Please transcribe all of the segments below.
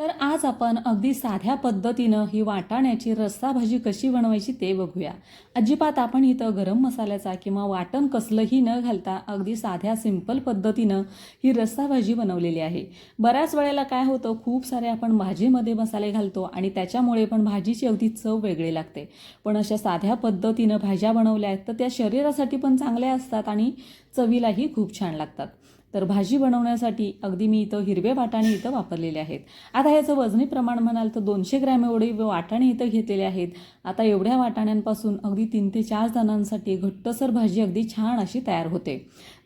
तर आज आपण अगदी साध्या पद्धतीनं ही वाटाण्याची रस्सा भाजी कशी बनवायची ते बघूया. अजिबात आपण इथं गरम मसाल्याचा किंवा वाटण कसलंही न घालता अगदी साध्या सिंपल पद्धतीनं ही रस्सा भाजी बनवलेली आहे. बऱ्याच वेळेला काय होतं खूप सारे आपण भाजीमध्ये मसाले घालतो आणि त्याच्यामुळे पण भाजीची अगदी चव वेगळी लागते. पण अशा साध्या पद्धतीनं भाज्या बनवल्या आहेत तर त्या शरीरासाठी पण चांगल्या असतात आणि चवीलाही खूप छान लागतात. तर भाजी बनवण्यासाठी अगदी मी इथं हिरवे वाटाणे इथं वापरलेले आहेत. आता याचं वजनी प्रमाण म्हणाल तर दोनशे ग्रॅम एवढे वाटाणे इथं घेतलेले आहेत. आता एवढ्या वाटाण्यांपासून अगदी तीन ते चार जणांसाठी घट्टसर भाजी अगदी छान अशी तयार होते.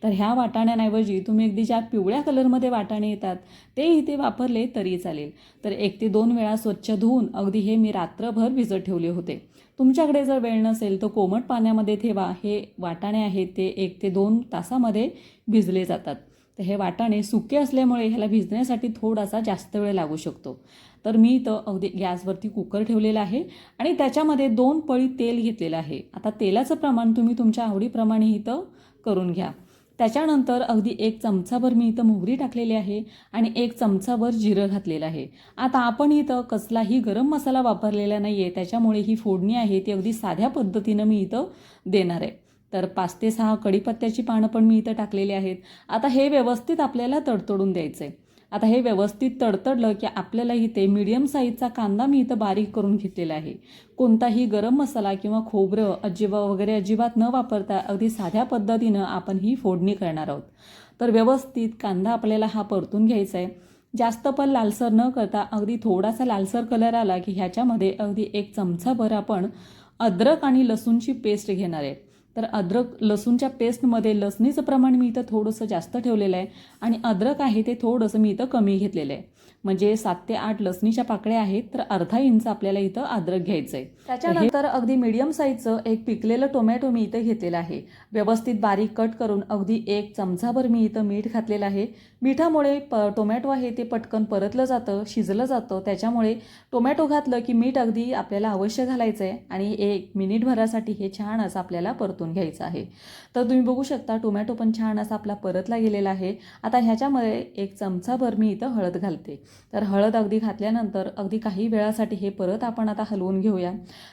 तर ह्या वाटाण्यांऐवजी तुम्ही अगदी ज्या पिवळ्या कलरमध्ये वाटाणे येतात ते इथे वापरले तरी चालेल. तर एक ते दोन वेळा स्वच्छ धुवून अगदी हे मी रात्रभर भिजत ठेवले होते. तुमच्याकडे जर वेळ नसेल तर कोमट पाण्यामध्ये ठेवा. हे वाटाणे आहेत ते एक ते दोन तासामध्ये भिजले जातात. तर हे वाटाणे सुके असल्यामुळे ह्याला भिजण्यासाठी थोडासा जास्त वेळ लागू शकतो. तर मी इथं अगदी गॅसवरती कुकर ठेवलेला आहे आणि त्याच्यामध्ये दोन पळी तेल घेतलेलं आहे. आता तेलाचं प्रमाण तुम्ही तुमच्या आवडीप्रमाणे इथं करून घ्या. त्याच्यानंतर अगदी एक चमचाभर मी इथं मोहरी टाकलेली आहे आणि एक चमचाभर जिरं घातलेलं आहे. आता आपण इथं कसलाही गरम मसाला वापरलेला नाही आहे त्याच्यामुळे ही फोडणी आहे ती अगदी साध्या पद्धतीनं मी इथं देणार आहे. तर पाच ते सहा कढीपत्त्याची पानं पण मी इथं टाकलेली आहेत. आता हे व्यवस्थित आपल्याला तडतडून द्यायचं आहे आता हे व्यवस्थित तडतडलं की आपल्याला इथे मीडियम साईजचा कांदा मी इथं बारीक करून घेतलेला आहे. कोणताही गरम मसाला किंवा खोबरं अजिबा वगैरे अजिबात न वापरता अगदी साध्या पद्धतीनं आपण ही फोडणी करणार आहोत. तर व्यवस्थित कांदा आपल्याला हा परतून घ्यायचा आहे जास्त पण लालसर न करता अगदी थोडासा लालसर कलर आला की ह्याच्यामध्ये अगदी एक चमचाभर आपण अद्रक आणि लसूणची पेस्ट घेणार आहे. तर अद्रक लसूणच्या पेस्टमध्ये लसणीचं प्रमाण मी इथं थोडंसं जास्त ठेवलेलं आहे. आणि अद्रक आहे ते थोडंसं मी इथं कमी घेतलेलं आहे. म्हणजे सात ते आठ लसणीच्या पाकळ्या आहेत तर अर्धा इंच आपल्याला इथं अद्रक घ्यायचं आहे त्याच्यानंतर अगदी मीडियम साईजचं एक पिकलेलं टोमॅटो मी इथं घेतलेलं आहे. व्यवस्थित बारीक कट करून अगदी एक चमचाभर मी इथं मीठ घातलेलं आहे. मिठामुळे प टोमॅटो आहे ते पटकन परतलं जातं शिजलं जातं. त्याच्यामुळे टोमॅटो घातलं की मीठ अगदी आपल्याला अवश्य घालायचं आहे आणि एक मिनिटभरासाठी हे छान असं आपल्याला परतून घ्यायचं आहे. तर तुम्ही बघू शकता टोमॅटो पण छान असा आपला परतला गेलेला आहे. आता ह्याच्यामध्ये एक चमचाभर मी इथं हळद घालते. तर हळद अगदी घातल्यानंतर अगदी काही वेळासाठी हे परत आपण आता हलवून घेऊया.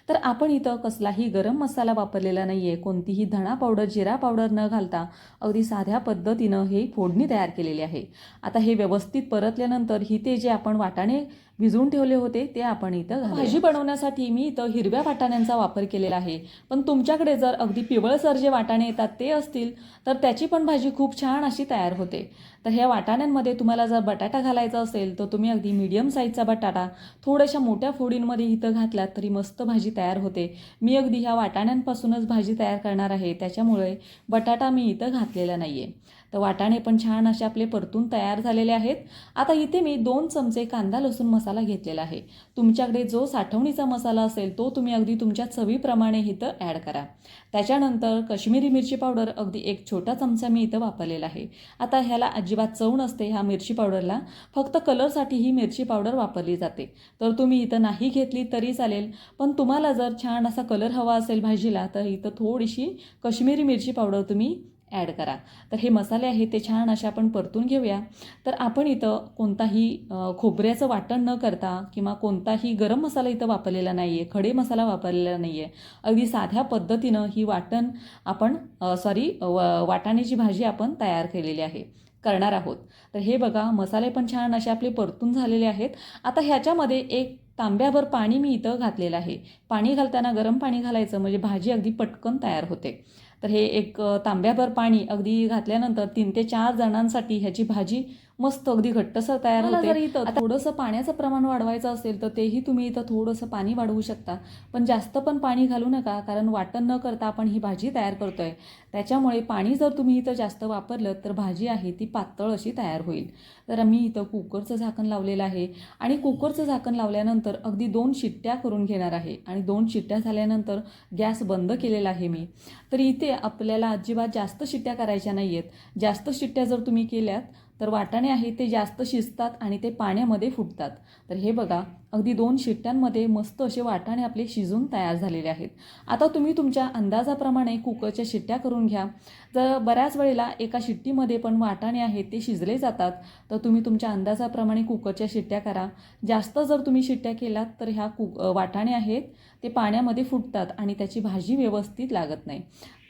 तर आपण इथं कसलाही गरम मसाला वापरलेला नाही आहे कोणतीही धणा पावडर जिरा पावडर न घालता अगदी साध्या पद्धतीनं हे फोडणी तयार केलेली आहे. आता हे व्यवस्थित परतल्यानंतर ही ते जे आपण वाटाणे भिजवून ठेवले होते ते आपण इथं भाजी बनवण्यासाठी मी इथं हिरव्या वाटाण्यांचा वापर केलेला आहे. पण तुमच्याकडे जर अगदी पिवळसर जे वाटाणे येतात ते असतील तर त्याची पण भाजी खूप छान अशी तयार होते. तर ह्या वाटाण्यांमध्ये तुम्हाला जर बटाटा घालायचा असेल तर तुम्ही अगदी मीडियम साईजचा बटाटा थोड्याशा मोठ्या फोडींमध्ये इथं घातलात तरी मस्त भाजी तयार होते. मी अगदी ह्या वाटाण्यांपासूनच भाजी तयार करणार आहे त्याच्यामुळे बटाटा मी इथं घातलेला नाही आहे तर वाटाणे पण छान असे आपले परतून तयार झालेले आहेत. आता इथे मी दोन चमचे कांदा लसूण मसाला घेतलेला आहे. तुमच्याकडे जो साठवणीचा मसाला असेल तो तुम्ही अगदी तुमच्या चवीप्रमाणे इथं ॲड करा. त्याच्यानंतर कश्मीरी मिरची पावडर अगदी एक छोटा चमचा मी इथं वापरलेला आहे. आता ह्याला अजिबात चव नसते ह्या मिरची पावडरला. फक्त कलरसाठी ही मिरची पावडर वापरली जाते. तर तुम्ही इथं नाही घेतली तरी चालेल पण तुम्हाला जर छान असा कलर हवा असेल भाजीला तर इथं थोडीशी कश्मीरी मिरची पावडर तुम्ही ॲड करा. तर हे मसाले आहेत ते छान असे आपण परतून घेऊया. तर आपण इथं कोणताही खोबऱ्याचं वाटण न करता किंवा कोणताही गरम मसाला इथं वापरलेला नाही आहे खडे मसाला वापरलेला नाही आहे अगदी साध्या पद्धतीनं ही वाटण आपण सॉरी वाटाण्याची भाजी आपण तयार केलेली आहे करणार आहोत. तर हे बघा मसाले पण छान असे आपले परतून झालेले आहेत. आता ह्याच्यामध्ये एक तांब्याभर पाणी मी इथं घातलेलं आहे. पाणी घालताना गरम पाणी घालायचं म्हणजे भाजी अगदी पटकन तयार होते. तर हे एक तांब्याभर पाणी अगदी घातल्यानंतर तीन ते चार जणांसाठी ह्याची भाजी मस्त अगदी घट्टसर तयार होते. इथं थोडंसं पाण्याचं प्रमाण वाढवायचं असेल तर तेही तुम्ही इथं थोडंसं पाणी वाढवू शकता. पण जास्त पण पाणी घालू नका कारण वाटण न करता आपण ही भाजी तयार करतोय. त्याच्यामुळे पाणी जर तुम्ही इथं जास्त वापरलं तर भाजी आहे ती पातळ अशी तयार होईल. तर मी इथं कुकरचं झाकण लावलेलं आहे. आणि कुकरचं झाकण लावल्यानंतर अगदी दोन शिट्ट्या करून घेणार आहे. आणि दोन शिट्ट्या झाल्यानंतर गॅस बंद केलेला आहे मी. तर इथे आपल्याला अजिबात जास्त शिट्ट्या करायच्या नाही आहेत जास्त शिट्ट्या जर तुम्ही केल्यात तर वाटाणे आहेत ते जास्त शिजतात आणि ते पाण्यामध्ये फुटतात. तर हे बघा अगदी दोन शिट्ट्यांमध्ये मस्त असे वाटाणे आपले शिजून तयार झालेले आहेत. आता तुम्ही तुमच्या अंदाजाप्रमाणे कुकरच्या शिट्ट्या करून घ्या. जर बऱ्याच वेळेला एका शिट्टीमध्ये पण वाटाणे आहेत ते शिजले जातात तर तुम्ही तुमच्या अंदाजाप्रमाणे कुकरच्या शिट्ट्या करा. जास्त जर तुम्ही शिट्ट्या केलात तर ह्या कुक वाटाणे आहेत ते पाण्यामध्ये फुटतात आणि त्याची भाजी व्यवस्थित लागत नाही.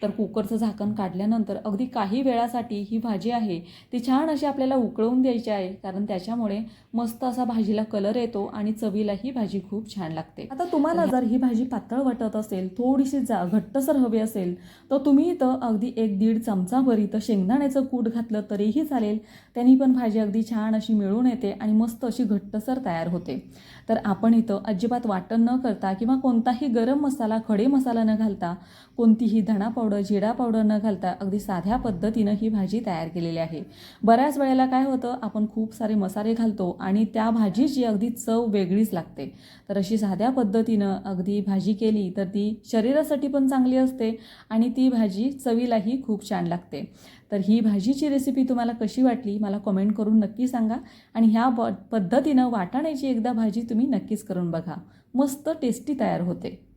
तर कुकरचं झाकण काढल्यानंतर अगदी काही वेळासाठी ही भाजी आहे ती छान अशी आपल्याला उकळवून द्यायची आहे कारण त्याच्यामुळे मस्त असा भाजीला कलर येतो आणि चवीला ही भाजी खूप छान लागते. आता तुम्हाला जर ही भाजी पातळ वाटत असेल थोडीशी जा घट्टसर हवी असेल तर तुम्ही इथं अगदी एक दीड चमचाभर इथं शेंगदाण्याचं कूट घातलं तरीही चालेल. त्यांनी पण भाजी अगदी छान अशी मिळून येते आणि मस्त अशी घट्टसर तयार होते. तर आपण इथं अजिबात वाटण न करता किंवा कोणताही गरम मसाला खडे मसाला न घालता कोणतीही धणा पावडर जिरा पावडर न घालता अगदी साध्या पद्धतीनं ही भाजी तयार केलेली आहे. बऱ्याच वेळेला काय होतं आपण खूप सारे मसाले घालतो आणि त्या भाजीची अगदी चव वेगळीच लागते. तर अशी साध्या पद्धतीनं अगदी भाजी केली तर ती शरीरासाठी पण चांगली असते आणि ती भाजी चवीलाही खूप छान लागते. तर ही भाजीची रेसिपी तुम्हाला कशी वाटली मला कमेंट करून नक्की सांगा आणि ह्या प पद्धतीनं वाटाण्याची एकदा भाजी तुम्ही नक्कीच करून बघा. मस्त टेस्टी तयार होते.